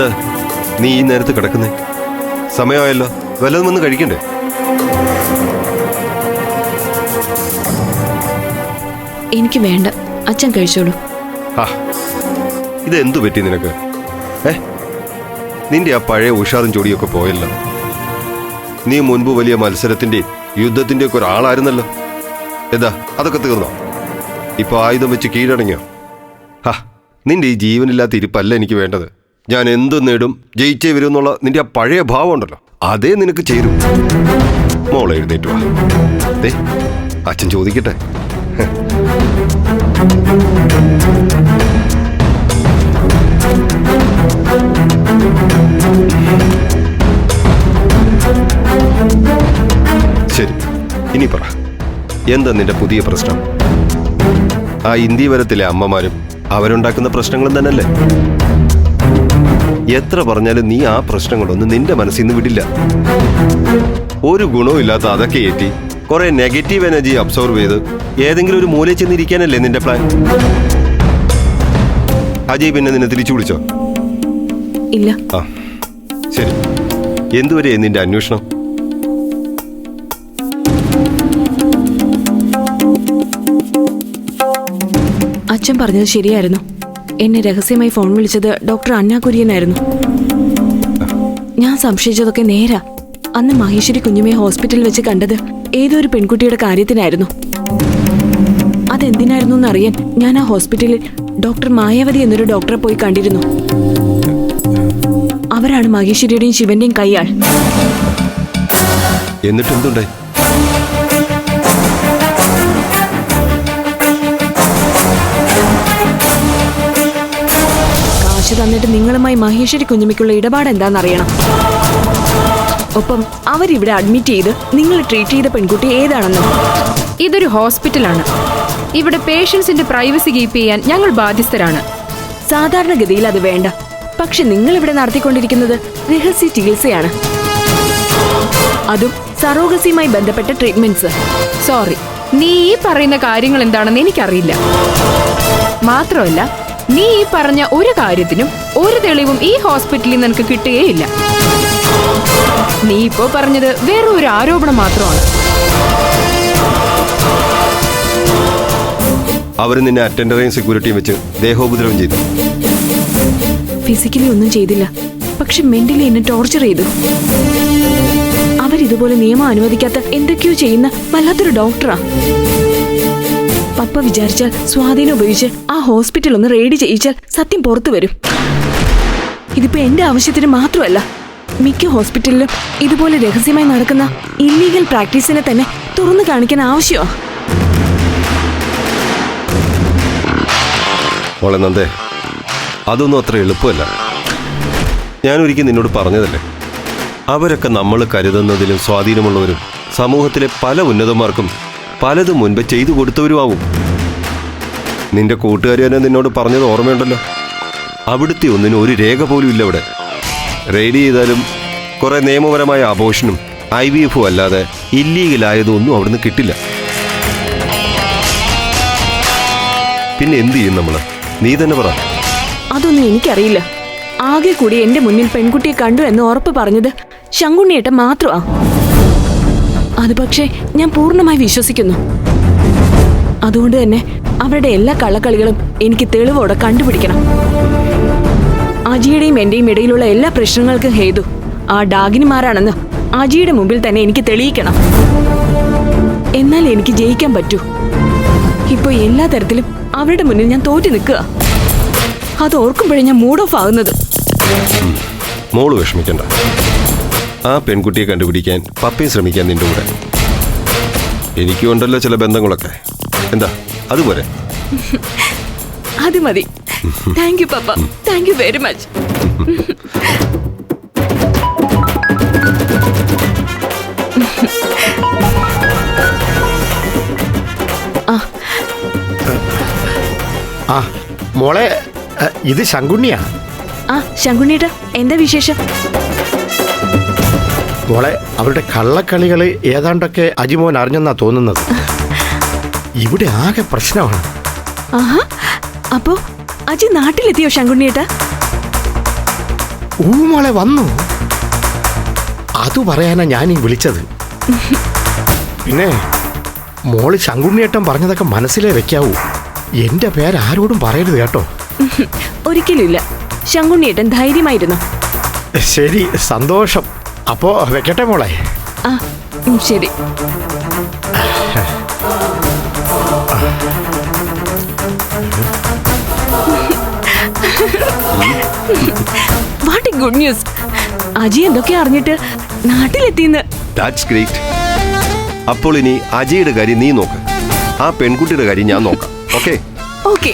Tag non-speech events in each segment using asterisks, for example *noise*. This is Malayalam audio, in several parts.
എന്താ നീ ഈ നേരത്ത് കിടക്കുന്നേ? സമയമായല്ലോ. വല്ലതും വന്ന് കഴിക്കണ്ടേ? എനിക്ക് വേണ്ട. അച്ഛൻ കഴിച്ചോളൂ. ആ. ഇതെന്തു പറ്റി നിനക്ക്? ഏ? നിന്റെ ആ പഴയ ഉഷാറും ചൊടിയൊക്കെ പോയല്ലോ. നീ മുൻപ് വലിയ മത്സരത്തിന്റെ യുദ്ധത്തിന്റെ ഒക്കെ ഒരാളായിരുന്നല്ലോ. എന്താ അതൊക്കെ തീർന്നോ? ഇപ്പൊ ആയുധം വെച്ച് കീഴടങ്ങിയോ? ഹാ നിന്റെ ഈ ജീവനില്ലാത്ത ഇരിപ്പല്ല എനിക്ക് വേണ്ടത്. ഞാൻ എന്ത് നേടും? ജയിച്ചേ വരും എന്നുള്ള നിന്റെ ആ പഴയ ഭാവം ഉണ്ടല്ലോ. അതേ നിനക്ക് ചേരും. മോളെ എഴുന്നേറ്റ് വാ. ദേ അച്ഛൻ ചോദിക്കട്ടെ. ശരി ഇനി പറ. എന്താ നിന്റെ പുതിയ പ്രശ്നം? ആ ഇന്ത്യവരത്തിലെ അമ്മമാരും അവരുണ്ടാക്കുന്ന പ്രശ്നങ്ങളും തന്നെയല്ലേ എത്ര പറഞ്ഞാലും നീ ആ പ്രശ്നങ്ങളൊന്നും നിന്റെ മനസ്സിൽ നിന്ന് വിടില്ല. ഒരു ഗുണവും ഇല്ലാത്ത അതൊക്കെ ഏറ്റി കുറെ നെഗറ്റീവ് എനർജി അബ്സോർവ് ചെയ്ത് ഏതെങ്കിലും ഒരു മൂലയിൽ ചെന്നിരിക്കാനല്ലേ നിന്റെ പ്ലാൻ? അജയ് പിന്നെ നിന്നെ തിരിച്ചു വിളിച്ചോ? ഇല്ല. ആ ശരി. എന്തുവരെ നിന്റെ അന്വേഷണം? അച്ഛൻ പറഞ്ഞത് ശരിയായിരുന്നു. എന്നെ രഹസ്യമായി ഫോൺ വിളിച്ചത് ഡോക്ടർ അന്ന കുര്യനായിരുന്നു. ഞാൻ സംശയിച്ചതൊക്കെ നേരാ. അന്ന് മഹേശ്വരി കുഞ്ഞുമേ ഹോസ്പിറ്റലിൽ വെച്ച് കണ്ടത് ഏതോ ഒരു പെൺകുട്ടിയുടെ കാര്യത്തിനായിരുന്നു. അതെന്തിനായിരുന്നു എന്നറിയാൻ ഞാൻ ആ ഹോസ്പിറ്റലിൽ ഡോക്ടർ മായാവതി എന്നൊരു ഡോക്ടറെ പോയി കണ്ടിരുന്നു. അവരാണ് മഹേശ്വരിയുടെയും ശിവന്റെയും കൈയാൾ. എന്നിട്ട് കാശ് തന്നിട്ട് നിങ്ങളുമായി മഹേശ്വരി കുഞ്ഞുമിക്കുള്ള ഇടപാട് എന്താണെന്നറിയണം ഒപ്പം അവരിവിടെ അഡ്മിറ്റ് ചെയ്ത് നിങ്ങൾ ട്രീറ്റ് ചെയ്ത പെൺകുട്ടി ഏതാണെന്ന്. ഇതൊരു ഹോസ്പിറ്റലാണ്. ഇവിടെ പേഷ്യൻസിന്റെ പ്രൈവസി കീപ്പ് ചെയ്യാൻ ഞങ്ങൾ ബാധ്യസ്ഥരാണ്. സാധാരണഗതിയിൽ അത് വേണ്ട. പക്ഷെ നിങ്ങൾ ഇവിടെ നടത്തിക്കൊണ്ടിരിക്കുന്നത് രഹസ്യ ചികിത്സയാണ്. അതും സറോഗസിയുമായി ബന്ധപ്പെട്ട ട്രീറ്റ്മെന്റ്സ് സോറി നീ ഈ പറയുന്ന കാര്യങ്ങൾ എന്താണെന്ന് എനിക്കറിയില്ല. മാത്രമല്ല നീ ഈ പറഞ്ഞ ഒരു കാര്യത്തിനും ഒരു തെളിവും ഈ ഹോസ്പിറ്റലിൽ നിനക്ക് കിട്ടുകയില്ല. നീ ഇപ്പോ പറഞ്ഞത് വേറെ ഒരു ആരോപണം മാത്രമാണ്. അവർ നിന്നെ അറ്റൻഡറേയും സെക്യൂരിറ്റിയും വെച്ച് ദേഹോപദ്രവം ചെയ്തു. ഫിസിക്കലി ഒന്നും ചെയ്തില്ല. പക്ഷെ മെന്റലി എന്നെ ടോർച്ചർ ചെയ്തു. അവരിതുപോലെ നിയമം അനുവദിക്കാത്ത എന്തൊക്കെയോ ചെയ്യുന്ന വല്ലാത്തൊരു ഡോക്ടറാ പപ്പ വിചാരിച്ചാൽ സ്വാധീനം ഉപയോഗിച്ച് ആ ഹോസ്പിറ്റൽ ഒന്ന് റെയ്ഡ് ചെയ്യിച്ചാൽ സത്യം പുറത്തു വരും. ഇതിപ്പോ എന്റെ ആവശ്യത്തിന് മാത്രമല്ല മിക്ക ഹോസ്പിറ്റലിലും ഇതുപോലെ രഹസ്യമായി നടക്കുന്ന ഇല്ലീഗൽ പ്രാക്ടീസിനെ തന്നെ തുറന്നു കാണിക്കാൻ ആവശ്യമോ. മോളെ അതൊന്നും അത്ര എളുപ്പമല്ല. ഞാൻ ഒരിക്കൽ നിന്നോട് പറഞ്ഞതല്ലേ അവരൊക്കെ നമ്മൾ കരുതുന്നതിലും സ്വാധീനമുള്ളവരും സമൂഹത്തിലെ പല ഉന്നതന്മാർക്കും പലതും മുൻപ് ചെയ്തു കൊടുത്തവരുമാവും. നിന്റെ കൂട്ടുകാരി തന്നെ നിന്നോട് പറഞ്ഞത് ഓർമ്മയുണ്ടല്ലോ. അവിടുത്തെ ഒന്നിനും ഒരു രേഖ പോലും ഇല്ല ഇവിടെ റെയ്ഡ് ചെയ്താലും കുറെ നിയമപരമായ അബോഷനും ഐ വി എഫും അല്ലാതെ ഇല്ലീഗലായതൊന്നും അവിടുന്ന് കിട്ടില്ല. പിന്നെ എന്ത് ചെയ്യും നമ്മൾ? നീ തന്നെ പറ. അതൊന്നും എനിക്കറിയില്ല. ആകെ കൂടി എന്റെ മുന്നിൽ പെൺകുട്ടിയെ കണ്ടു എന്ന് ഉറപ്പ് പറഞ്ഞത് ശങ്കുണ്ണിയേട്ട മാത്രമാ. അത് പക്ഷേ ഞാൻ പൂർണമായി വിശ്വസിക്കുന്നു. അതുകൊണ്ട് തന്നെ അവരുടെ എല്ലാ കള്ളക്കളികളും എനിക്ക് തെളിവോടെ കണ്ടുപിടിക്കണം. അജിയുടെയും എന്റെയും ഇടയിലുള്ള എല്ലാ പ്രശ്നങ്ങൾക്കും ഹേതു ആ ഡാഗിനിമാരാണെന്ന് അജിയുടെ മുമ്പിൽ തന്നെ എനിക്ക് തെളിയിക്കണം. എന്നാൽ എനിക്ക് ജയിക്കാൻ പറ്റൂ. ഇപ്പൊ എല്ലാ തരത്തിലും അവരുടെ മുന്നിൽ ഞാൻ തോറ്റു നിൽക്കുക. അത് ഓർക്കുമ്പോഴേ ഞാൻ മൂഡ് ഓഫ് ആകുന്നത്. മോൾ വിഷമിക്കണ്ട. ആ പെൺകുട്ടിയെ കണ്ടുപിടിക്കാൻ പപ്പയെ ശ്രമിക്കാൻ നിന്റെ കൂടെ. എനിക്കും ഉണ്ടല്ലോ ചില ബന്ധങ്ങളൊക്കെ. എന്താ? അതുപോലെ *laughs* അത് മതി. താങ്ക് യു പപ്പ. താങ്ക് യു വെരി മച്ച് ആ. മോളെ ഇത് ശങ്കുണ്ണിയാ? ആ ശങ്കുണ്ണീട്ട എന്താ വിശേഷം? മോളെ അവരുടെ കള്ളക്കളികൾ ഏതാണ്ടൊക്കെ അജിമോൻ അറിഞ്ഞെന്നാ തോന്നുന്നത്. ഇവിടെ ആകെ പ്രശ്നമാണ്. അപ്പോ അജി നാട്ടിലെത്തിയോ ശങ്കുണ്ണിയേട്ടാ? ഊമോളെ വന്നു. അത് പറയാനാ ഞാൻ ഈ വിളിച്ചത്. പിന്നെ മോൾ ശങ്കുണ്ണിയേട്ടൻ പറഞ്ഞതൊക്കെ മനസ്സിലേ വെക്കാവൂ. എന്റെ പേര് ആരോടും പറയരുത് കേട്ടോ. ഒരിക്കലും ഇല്ല ശങ്കുണ്ണിയേട്ടൻ ധൈര്യമായിരുന്നു. ശരി സന്തോഷം. അപ്പോ വെക്കട്ടെ മോളെ? ആ ശരി. What a good news Aji എന്തൊക്കെ അറിഞ്ഞിട്ട് നാട്ടിലെത്തിന്ന്? ദാറ്റ്സ് ഗ്രേറ്റ് അപ്പോൾ ഇനി അജയുടെ കാര്യം നീ നോക്ക്. ആ പെൺകുട്ടിയുടെ കാര്യം ഞാൻ നോക്കാം. ഓക്കെ ഓക്കെ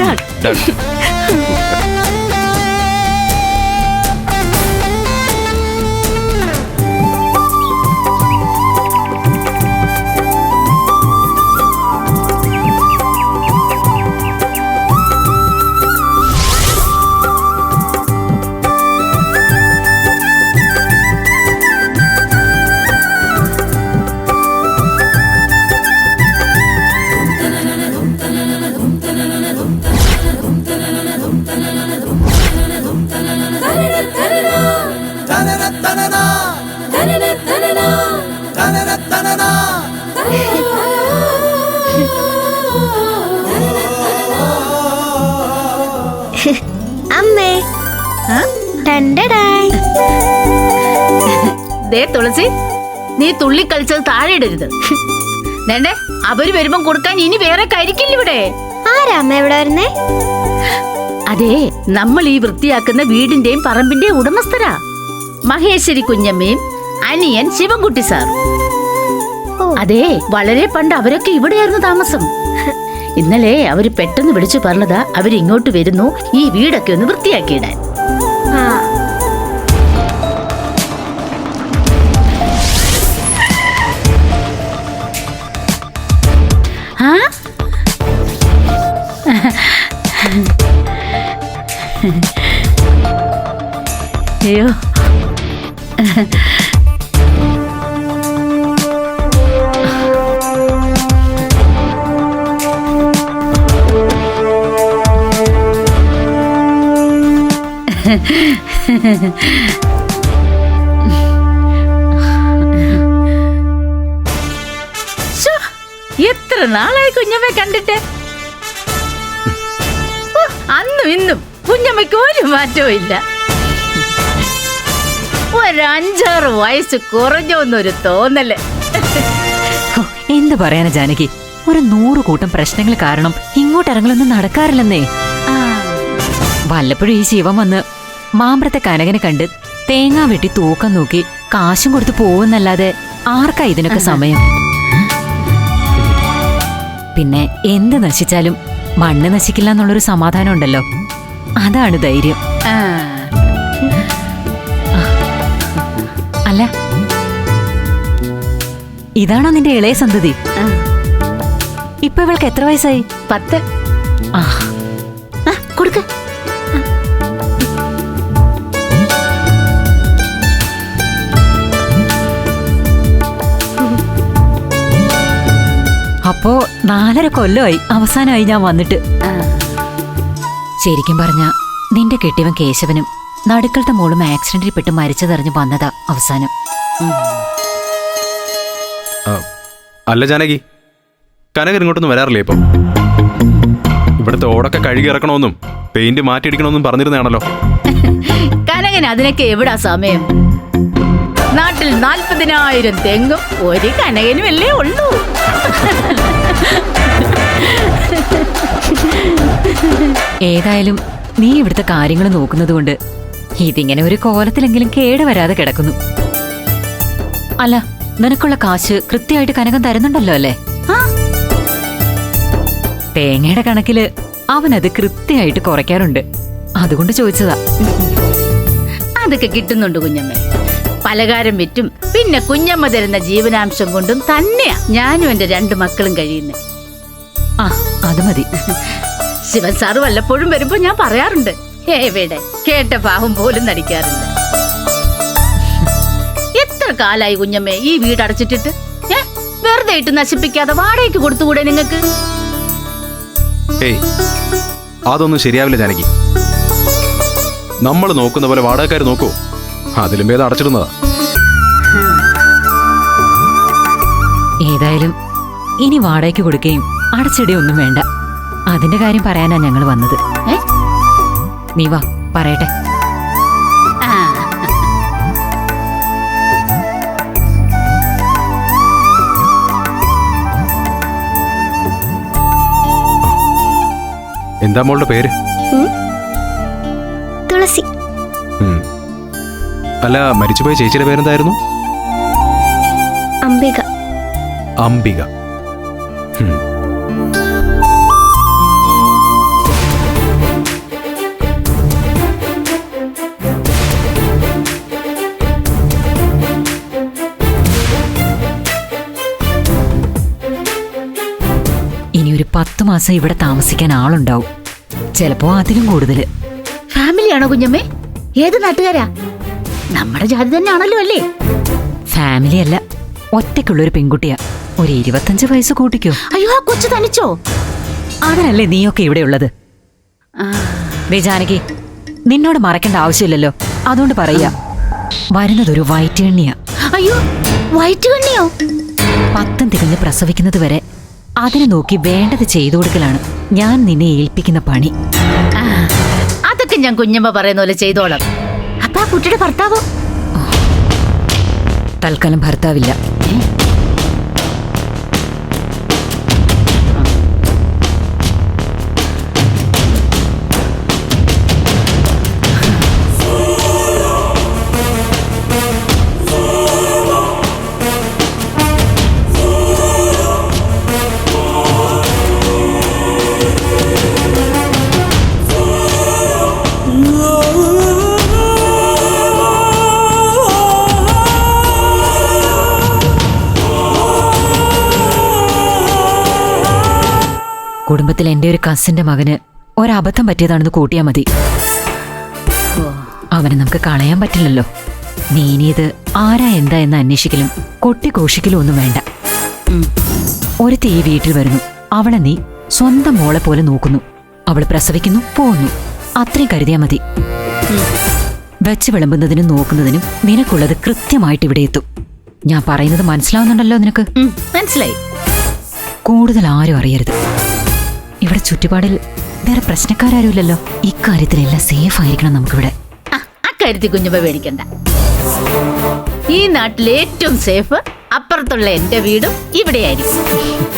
ഡൺ ഡൺ ദേ തുളസി നീ തുള്ളി കളിച്ചത് താഴെ ഇടരുത്. വേണ്ടേ? അവർ വരുമ്പം കൊടുക്കാൻ ഇനി വേറെ കരിക്കില്ല ഇവിടെ. ആരാ എവിടെ വരുന്നേ? അതെ നമ്മൾ ഈ വൃത്തിയാക്കുന്ന വീടിന്റെയും പറമ്പിന്റെയും ഉടമസ്ഥരാ. മഹേശ്വരി കുഞ്ഞമ്മയും അനിയൻ ശിവൻകുട്ടി സാർ. അതെ വളരെ പണ്ട് അവരൊക്കെ ഇവിടെയായിരുന്നു താമസം. ഇന്നലെ അവർ പെട്ടെന്ന് വിളിച്ചു പറഞ്ഞതാ അവരിങ്ങോട്ട് വരുന്നു ഈ വീടൊക്കെ ഒന്ന് വൃത്തിയാക്കിയിടാൻ. അയ്യോ. എത്ര നാളായി കുഞ്ഞമ്മ കണ്ടിട്ട്? അന്നും ഇന്നും കുഞ്ഞമ്മയ്ക്ക് ഒരു മാറ്റവും ഇല്ല. ഒരു അഞ്ചാറ് വയസ്സ് കുറഞ്ഞോന്നൊരു തോന്നൽ. എന്ത് പറയാനാ ജാനകി? ഒരു നൂറ് കൂട്ടം പ്രശ്നങ്ങൾ കാരണം ഇങ്ങോട്ട് ഇറങ്ങലൊന്നും നടക്കാറില്ലെന്നേ വല്ലപ്പോഴും ഈ ശിവം വന്ന് മാമ്പ്രത്തെ കനകനെ കണ്ട് തേങ്ങ വെട്ടി തൂക്കം നോക്കി കാശും കൊടുത്തു പോകുന്നല്ലാതെ ആർക്കാ ഇതിനൊക്കെ സമയം? പിന്നെ എന്ത് നശിച്ചാലും മണ്ണ് നശിക്കില്ല എന്നുള്ളൊരു സമാധാനം ഉണ്ടല്ലോ. അതാണ് ധൈര്യം. അല്ല. ഇതാണോ നിന്റെ ഇളയ സന്തതി. ഇപ്പൊ ഇവൾക്ക് എത്ര വയസ്സായി? പത്ത്. ആ. കൊടുക്ക്. അപ്പോ നാലര കൊല്ലമായി അവസാനമായി ഞാൻ വന്നിട്ട്. ശരിക്കും പറഞ്ഞ നിന്റെ കെട്ടിവൻ കേശവനും നടുക്കളത്തെ മോളും ആക്സിഡന്റിൽ പെട്ട് മരിച്ചതറിഞ്ഞ് വന്നതാ. അവസാനം. അല്ല ജാനകി. കനകൻ ഇങ്ങോട്ടൊന്നും വരാറില്ലേ ഇപ്പം? ഇവിടുത്തെ ഓടൊക്കെ കഴുകി ഇറക്കണമെന്നും പെയിന്റ് മാറ്റിയിടിക്കണമെന്നും പറഞ്ഞിരുന്നാണല്ലോ കനകൻ അതിനൊക്കെ എവിടാ സമയം? നാട്ടിൽ നാൽപ്പതിനായിരം തെങ്ങും ഒരു കനകനും അല്ലേ ഉള്ളൂ? ഏതായാലും നീ ഇവിടുത്തെ കാര്യങ്ങൾ നോക്കുന്നതുകൊണ്ട് ഇതിങ്ങനെ ഒരു കോലത്തിലെങ്കിലും കേട് വരാതെ കിടക്കുന്നു. അല്ല നിനക്കുള്ള കാശ് കൃത്യമായിട്ട് കനകം തരുന്നുണ്ടല്ലോ അല്ലേ. തേങ്ങയുടെ കണക്കിൽ അവനത് കൃത്യമായിട്ട് കുറയ്ക്കാറുണ്ട്. അതുകൊണ്ട് ചോദിച്ചതാ. അതൊക്കെ കിട്ടുന്നുണ്ട് കുഞ്ഞമ്മ. പലകാരം വിറ്റും പിന്നെ കുഞ്ഞമ്മ തരുന്ന ജീവനാംശം കൊണ്ടും തന്നെയാ ഞാനും എന്റെ രണ്ടു മക്കളും കഴിയുന്നേ. ആ അത് മതി. ശിവൻ സാറ് വല്ലപ്പോഴും വരുമ്പോ ഞാൻ പറയാറുണ്ട്. എവിടെ കേട്ട പാവം പോലും നടിക്കാറില്ല. എത്ര കാലായി കുഞ്ഞമ്മേ ഈ വീട് അടച്ചിട്ടിട്ട്? ഏ വെറുതെ ഇട്ട് നശിപ്പിക്കാതെ വാടകയ്ക്ക് കൊടുത്തുകൂടെ നിങ്ങക്ക്? ഏയ് അതൊന്നും ശരിയാവില്ല ജാനകി. നമ്മൾ നോക്കുന്ന പോലെ വാടകക്കാർ നോക്കൂ. അതിലും ഭേദം അടച്ചിടുന്നതാ. ഏതായാലും ഇനി വാടകയ്ക്ക് കൊടുക്കുകയും അടച്ചിടുകയൊന്നും വേണ്ട. അതിന്റെ കാര്യം പറയാനാ ഞങ്ങൾ വന്നത്. ഏ? നീ വാ പറയട്ടെ. എന്താ മോളുടെ പേര്? തുളസി. അല്ല മരിച്ചുപോയ ചേച്ചിയുടെ പേരെന്തായിരുന്നു? അംബിക. അംബിക. ഒരു പത്ത് മാസം ഇവിടെ താമസിക്കാൻ ആളുണ്ടാവും. ചിലപ്പോ അതിലും കൂടുതൽ ഫാമിലിയാണോ കുഞ്ഞമ്മേ? ഏത് നാട്ടുകാരാ? നമ്മുടെ ജാതി തന്നെയാണല്ലോ അല്ലേ? ഫാമിലി അല്ല ഒറ്റയ്ക്കുള്ള ഒരു പെൺകുട്ടിയാ. ഒരു ഇരുപത്തഞ്ച് വയസ്സ് കൂട്ടിക്കോ. അയ്യോ ആ കൊച്ചു തനിച്ചോ? അതിനല്ലേ നീയൊക്കെ ഇവിടെ ഉള്ളത്? ദേ ജാനകി നിന്നോട് മറക്കേണ്ട ആവശ്യമില്ലല്ലോ. അതുകൊണ്ട് പറയാ വരുന്നതൊരു വയറ്റുകണ്ണിയാ അയ്യോ വയറ്റുകണ്ണിയോ പത്തം തികഞ്ഞ് പ്രസവിക്കുന്നത് വരെ അതിനെ നോക്കി വേണ്ടത് ചെയ്തു കൊടുക്കലാണ് ഞാൻ നിന്നെ ഏൽപ്പിക്കുന്ന പണി. അതൊക്കെ ഞാൻ കുഞ്ഞമ്മ പറയുന്ന പോലെ ചെയ്തോളാം. അപ്പൊ ആ കുട്ടിയുടെ ഭർത്താവോ? തൽക്കാലം ഭർത്താവില്ല. കുടുംബത്തിൽ എന്റെ ഒരു കസിന്റെ മകന് ഒരബദ്ധം പറ്റിയതാണെന്ന് കൂട്ടിയാ മതി. അവനെ നമുക്ക് കളയാൻ പറ്റില്ലല്ലോ. നീ ഇനി ഇത് ആരാ എന്താ എന്ന് അന്വേഷിക്കലും കൊട്ടിഘോഷിക്കലും ഒന്നും വേണ്ട. ഒരു തീ വീട്ടിൽ വരുന്നു. അവളെ നീ സ്വന്തം മോളെ പോലെ നോക്കുന്നു. അവൾ പ്രസവിക്കുന്നു പോകുന്നു അത്രയും കരുതിയാ മതി. വെച്ച് വിളമ്പുന്നതിനും നോക്കുന്നതിനും നിനക്കുള്ളത് കൃത്യമായിട്ട് ഇവിടെ എത്തും. ഞാൻ പറയുന്നത് മനസ്സിലാവുന്നുണ്ടല്ലോ നിനക്ക്? മനസ്സിലായി. കൂടുതൽ ആരും അറിയരുത്. ഇവിടെ ചുറ്റുപാടിൽ വേറെ പ്രശ്നക്കാരുമില്ലല്ലോ ഇക്കാര്യത്തിലെല്ലാം സേഫ് ആയിരിക്കണം നമുക്കിവിടെ. അക്കാര്യത്തിൽ കുഞ്ഞുമ്പ പേടിക്കണ്ട. ഈ നാട്ടിലെ ഏറ്റവും സേഫ് അപ്പുറത്തുള്ള എന്റെ വീടും ഇവിടെയായിരിക്കും.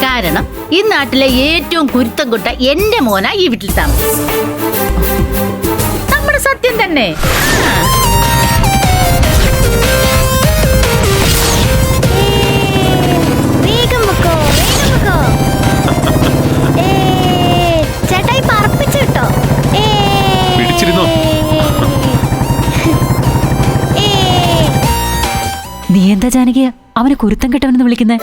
കാരണം ഈ നാട്ടിലെ ഏറ്റവും കുരുത്തം കൊട്ട എന്റെ മോന ഈ വീട്ടിൽ താമസിക്കും നമ്മുടെ സത്യം തന്നെ. എന്താ ജാനകി? അവനെ കുരുത്തം കെട്ടവനെന്ന് വിളിക്കുന്നേ?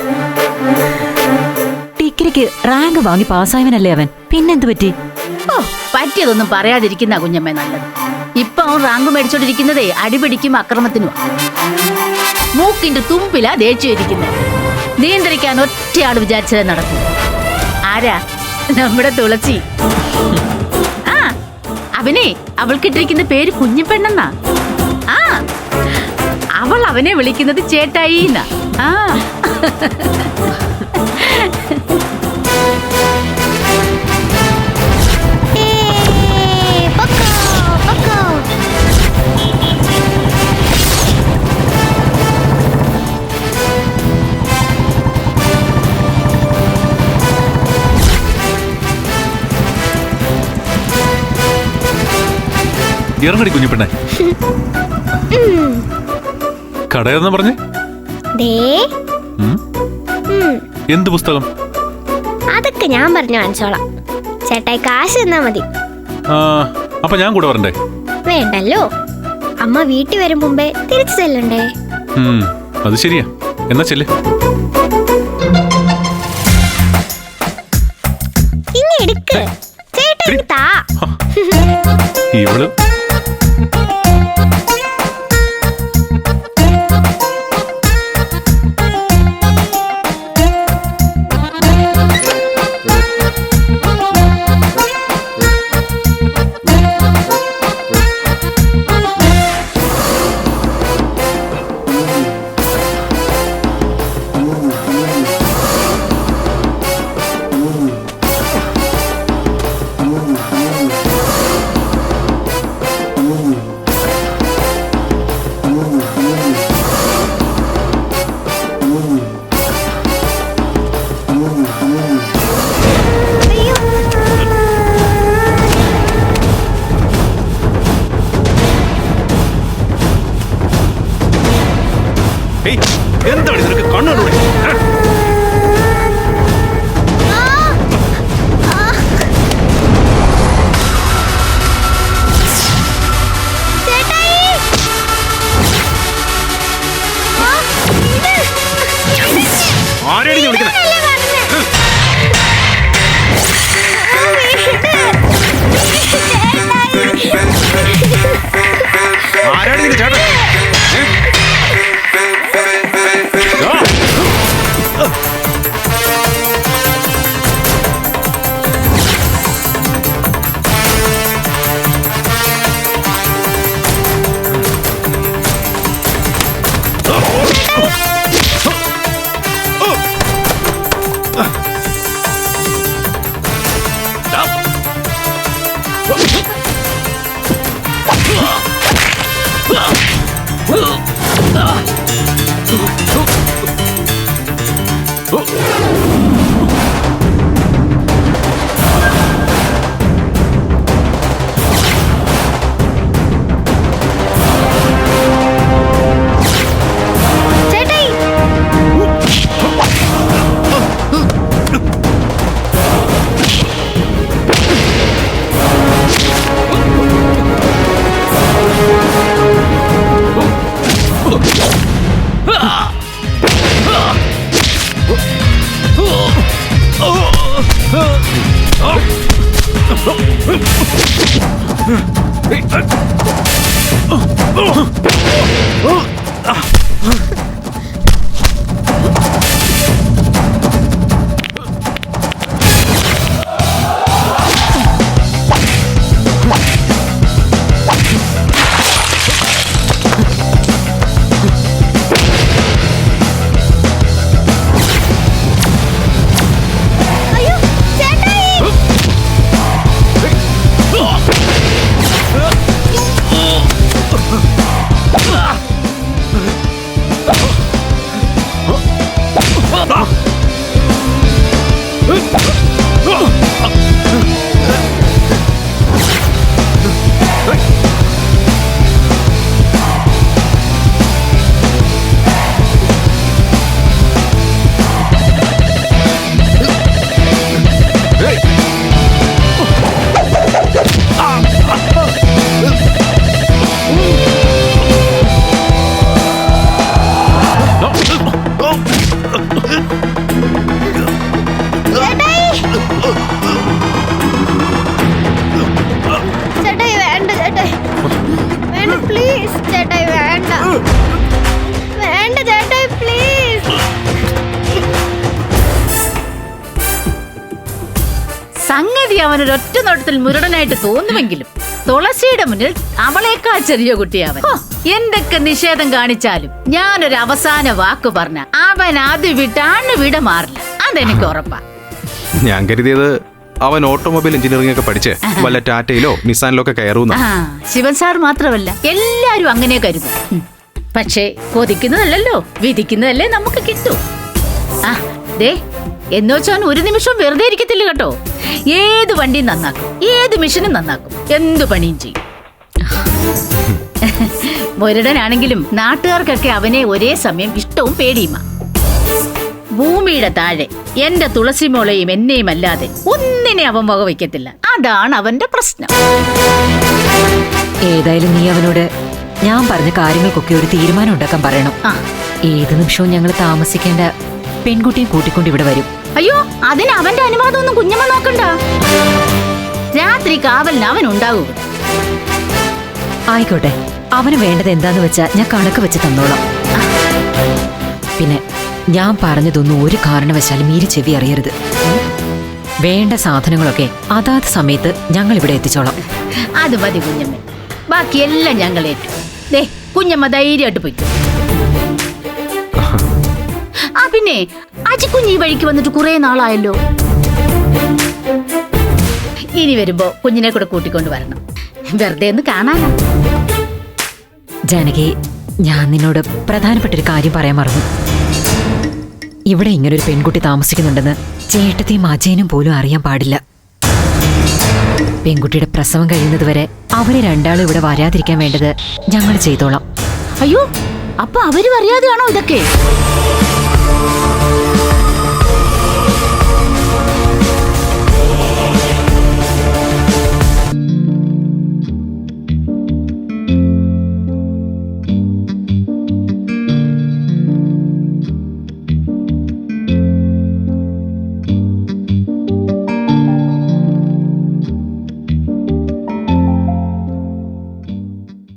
ഡിഗ്രിക്ക് റാങ്ക് വാങ്ങി പാസ്സായവനല്ലേ അവൻ. പിന്നെന്ത് പറ്റി? ഓ പറ്റിയതൊന്നും പറയാതിരിക്കുന്ന കുഞ്ഞമ്മ നല്ലത്. ഇപ്പൊ അവൻ റാങ്ക് മേടിച്ചോണ്ടിരിക്കുന്നതേ അടിപിടിക്കും അക്രമത്തിനുമാ മൂക്കിന്റെ തുമ്പിലാ ദേഷ്യം നിയന്ത്രിക്കാൻ ഒറ്റയാൾ വിചാരിച്ചത് നടക്കും. ആരാ? നമ്മുടെ തുളസി. ആ അവനെ അവൾക്കിട്ടിരിക്കുന്ന പേര് കുഞ്ഞിപ്പെണ്ണെന്നാ. അവൾ അവനെ വിളിക്കുന്നത് ചേട്ടായി ഇറങ്ങടി ആ. ഏ, പൊക്കോ, പൊക്കോ. കടയെന്ന് പറഞ്ഞേ? ദേ. ഉം. ഉം, എന്ത് പുസ്തകം? അതൊക്കെ ഞാൻ പറഞ്ഞു വാങ്ങിച്ചോളാം. ചേട്ടായി കാശ് തന്നാ മതി. ആ, അപ്പൊ ഞാൻ കൂടെ വരണ്ടേ? വേണ്ടല്ലോ. അമ്മ വീട്ടിൽ വരും മുമ്പേ തിരിച്ചു ചെല്ലണ്ടേ? ഉം, അത് ശരിയാ. എന്നാ ചെല്ല്. ഇങ്ങ എടുക്ക്. ചേട്ടാ ഇങ്ങ് താ. ഇവൾ ചേട്ടായി ചേട്ടായി ചേട്ടായി വേണ്ട ചേട്ടായി. വേണ്ട പ്ലീസ് ചേട്ടായി വേണ്ട. വേണ്ട ചേട്ടായി പ്ലീസ് സംഗതി അവനൊരൊറ്റ നോട്ടത്തിൽ മുരടനായിട്ട് തോന്നുമെങ്കിലും തുളസിയുടെ മുന്നിൽ അവളേക്കാൾ ചെറിയ കുട്ടിയാവൻ എന്തൊക്കെ നിഷേധം കാണിച്ചാലും ഞാനൊരു അവസാന വാക്ക് പറഞ്ഞ അവൻ അത് വിട്ടാണ് വിട മാറില്ല. അതെനിക്ക് ഉറപ്പാ. ഞാൻ കരുതിയത് അവൻ ഓട്ടോമൊബൈൽ എഞ്ചിനീയറിംഗ് ഒക്കെ പഠിച്ച് വല്ല ടാറ്റയിലോ നിസാനിലോ ഒക്കെ കയറുന്ന. ശിവൻ സാർ മാത്രമല്ല എല്ലാരും അങ്ങനെ കരുതും. പക്ഷേ കൊതിക്കുന്നതല്ലല്ലോ വിധിക്കുന്നതല്ലേ നമുക്ക് കിട്ടൂ. ആ ദേ ഒരു നിമിഷം വെറുതെ ഇരിക്കത്തില്ല കേട്ടോ. ഏത് വണ്ടിയും നന്നാക്കും ഏത് മിഷനും നന്നാക്കും എന്ത് പണിയും ചെയ്യും. *laughs* മുരടനാണെങ്കിലും നാട്ടുകാർക്കൊക്കെ അവനെ ഒരേ സമയം ഇഷ്ടവും പേടിയുമ. ഭൂമിയുടെ താഴെ എന്റെ തുളസിമോളെയും എന്നെയും അല്ലാതെ ഒന്നിനെ അവൻ വകവയ്ക്കത്തില്ല. അതാണ് അവന്റെ പ്രശ്നം. ഏതായാലും നീ അവനോട് ഞാൻ പറഞ്ഞ കാര്യങ്ങൾക്കൊക്കെ ഒരു തീരുമാനം ഉണ്ടാക്കാൻ പറയണം. ആ. ഏത് നിമിഷവും ഞങ്ങൾ താമസിക്കേണ്ട പെൺകുട്ടിയെ കൂട്ടിക്കൊണ്ട് ഇവിടെ വരും. അയ്യോ അതിന് അവന്റെ അനുവാദമൊന്നും കുഞ്ഞമ്മ നോക്കണ്ട. രാത്രി കാവലിന് അവൻ ഉണ്ടാകും. ആയിക്കോട്ടെ. അവന് വേണ്ടത് എന്താന്ന് വെച്ചാ ഞാൻ കണക്ക് വെച്ച് തന്നോളാം. പിന്നെ ഞാൻ പറഞ്ഞതൊന്നും ഒരു കാരണവശാലും മീരി ചെവി അറിയരുത്. വേണ്ട സാധനങ്ങളൊക്കെ അതാത് സമയത്ത് ഞങ്ങൾ ഇവിടെ എത്തിച്ചോളാം. അത് മതി കുഞ്ഞമ്മ. ബാക്കിയെല്ലാം ഞങ്ങൾ ഏറ്റു. ദേ കുഞ്ഞമ്മ ധൈര്യമായിട്ട് പോയിക്കോ. ആ പിന്നെ അജി കുഞ്ഞി വഴിക്ക് വന്നിട്ട് കുറെ നാളായല്ലോ. ഇനി വരുമ്പോ കുഞ്ഞിനെ കൂടെ കൂട്ടിക്കൊണ്ട് വരണം. വെറുതെ ഒന്ന് കാണാനോ. ജാനകി ഞാൻ നിന്നോട് പ്രധാനപ്പെട്ട ഒരു കാര്യം പറയാൻ മറന്നു. ഇവിടെ ഇങ്ങനൊരു പെൺകുട്ടി താമസിക്കുന്നുണ്ടെന്ന് ചേട്ടത്തെയും അജയനും പോലും അറിയാൻ പാടില്ല. പെൺകുട്ടിയുടെ പ്രസവം കഴിയുന്നത് വരെ അവരെ രണ്ടാളും ഇവിടെ വരാതിരിക്കാൻ വേണ്ടത് ഞങ്ങൾ ചെയ്തോളാം. അയ്യോ അപ്പൊ അവരും അറിയാതെയാണോ ഇതൊക്കെ?